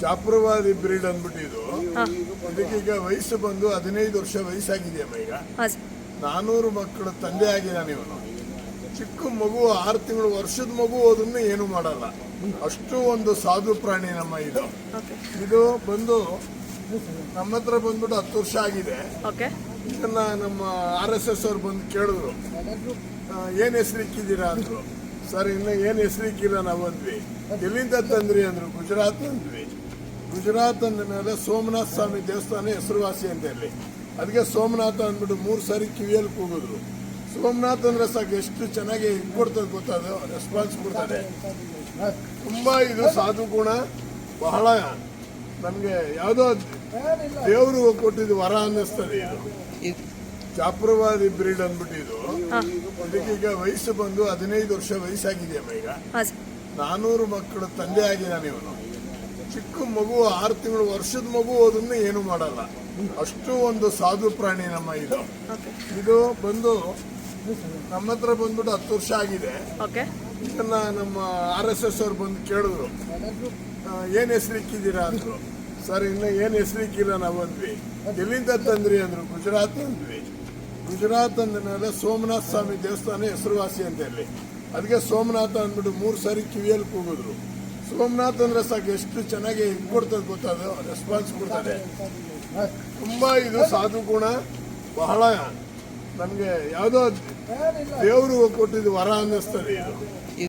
ಚಾಪ್ರವಾದಿ bread ಅಂದ್ಬಿಟ್ಟು ಇದು. ಈಗ ವಯಸ್ಸು ಬಂದು ಹದಿನೈದು ವರ್ಷ ವಯಸ್ಸಾಗಿದೆಯಮ್ಮ ಈಗ. ನಾನೂರು ಮಕ್ಕಳ ತಂದೆ ಆಗಿದ್ದಾನೆ ಇವನು. ಚಿಕ್ಕ ಮಗು ಆರು ತಿಂಗಳು ವರ್ಷದ ಮಗು ಅದನ್ನು ಏನು ಮಾಡಲ್ಲ. ಅಷ್ಟು ಒಂದು ಸಾಧು ಪ್ರಾಣಿ ನಮ್ಮ ಇದು. ಇದು ಬಂದು ನಮ್ಮ ಹತ್ರ ಬಂದ್ಬಿಟ್ಟು ಹತ್ತು ವರ್ಷ ಆಗಿದೆ. ಇದನ್ನ ನಮ್ಮ ಆರ್ ಎಸ್ ಎಸ್ ಅವ್ರು ಬಂದು ಕೇಳಿದ್ರು. ಏನ್ ಹೆಸರು ಇಕ್ಕಿದ್ದೀರಾ ಅಂದ್ರು. ಸರ್ ಇನ್ನು ಏನ್ ಹೆಸರು ಇಕ್ಕಿಲ್ಲ ನಾವು ಅಂದ್ವಿ. ಎಲ್ಲಿಂದ ತಂದ್ರಿ ಅಂದ್ರು. ಗುಜರಾತ್ ಅಂದ್ವಿ ಗುಜರಾತ್ ಅಂದ ಮೇಲೆ ಸೋಮನಾಥ ಸ್ವಾಮಿ ದೇವಸ್ಥಾನ ಹೆಸರುವಾಸಿ ಅಂತ ಹೇಳಿ ಅದಕ್ಕೆ ಸೋಮನಾಥ ಅಂದ್ಬಿಟ್ಟು ಮೂರು ಸಾರಿ ಕಿವಿಯಲ್ಲಿ ಕೂಗಿದ್ರು. ಸೋಮನಾಥ್ ಅಂದ್ರೆ ಸಾಕು ಎಷ್ಟು ಚೆನ್ನಾಗಿ ಕೊಡ್ತದೆ ಗೊತ್ತಾದ ರೆಸ್ಪಾನ್ಸ್ ಕೊಡ್ತಾರೆ ತುಂಬಾ ಇದು ಸಾಧು ಗುಣ ಬಹಳ ನಮ್ಗೆ ಯಾವುದೋ ದೇವರು ಕೊಟ್ಟಿದ್ದು ವರ ಅನ್ನಿಸ್ತದೆ ಇದು. ಚಾಪ್ರವಾದಿ ಬ್ರೀಡ್ ಅಂದ್ಬಿಟ್ಟು ಇದು ಈಗ ಇದಕ್ಕೀಗ ವಯಸ್ಸು ಬಂದು ಹದಿನೈದು ವರ್ಷ ವಯಸ್ಸಾಗಿದೆಯಮ್ಮ ಈಗ. ನಾನೂರು ಮಕ್ಕಳು ತಂದೆ ಆಗಿದ್ದಾನೆ ಇವನು. ಚಿಕ್ಕ ಮಗು ಆರು ತಿಂಗಳು ವರ್ಷದ ಮಗು ಅದನ್ನ ಏನು ಮಾಡಲ್ಲ. ಅಷ್ಟು ಒಂದು ಸಾಧು ಪ್ರಾಣಿ ನಮ್ಮ ಇದು. ಇದು ಬಂದು ನಮ್ಮ ಹತ್ರ ಬಂದ್ಬಿಟ್ಟು ಹತ್ತು ವರ್ಷ ಆಗಿದೆ. ಇದನ್ನ ನಮ್ಮ ಆರ್ ಎಸ್ ಎಸ್ ಅವ್ರು ಬಂದು ಕೇಳಿದ್ರು. ಏನ್ ಹೆಸರಿಕ್ಕಿದ್ದೀರಾ ಅಂದ್ರು. ಸರ್ ಇನ್ನ ಏನ್ ಹೆಸರಿಕ್ಕಿಲ್ಲ ನಾವು ಅಂದ್ವಿ. ಎಲ್ಲಿಂದ ತಂದ್ರಿ ಅಂದ್ರು. ಗುಜರಾತ್ ಅಂದ್ವಿ. ಗುಜರಾತ್ ಅಂದ ಮೇಲೆ ಸೋಮನಾಥ ಸ್ವಾಮಿ ದೇವಸ್ಥಾನ ಹೆಸರುವಾಸಿ ಅಂತ ಹೇಳಿ. ಅದಕ್ಕೆ ಸೋಮನಾಥ ಅಂದ್ಬಿಟ್ಟು ಮೂರು ಸಾರಿ ಕಿವಿಯಲ್ಲಿ ಕೂಗಿದ್ರು. ಸೋಮನಾಥ್ ಅಂದ್ರೆ ಸಾಕು, ಎಷ್ಟು ಚೆನ್ನಾಗಿ ಇದು ಕೊಡ್ತದೆ ಗೊತ್ತದು ರೆಸ್ಪಾನ್ಸ್ ಕೊಡ್ತಾರೆ ತುಂಬಾ ಇದು ಸಾಧು ಗುಣ, ಬಹಳ. ನಮ್ಗೆ ಯಾವುದೋ ದೇವರು ಕೊಟ್ಟಿದ್ದು ವರ ಅನ್ನಿಸ್ತದೆ ಇದು.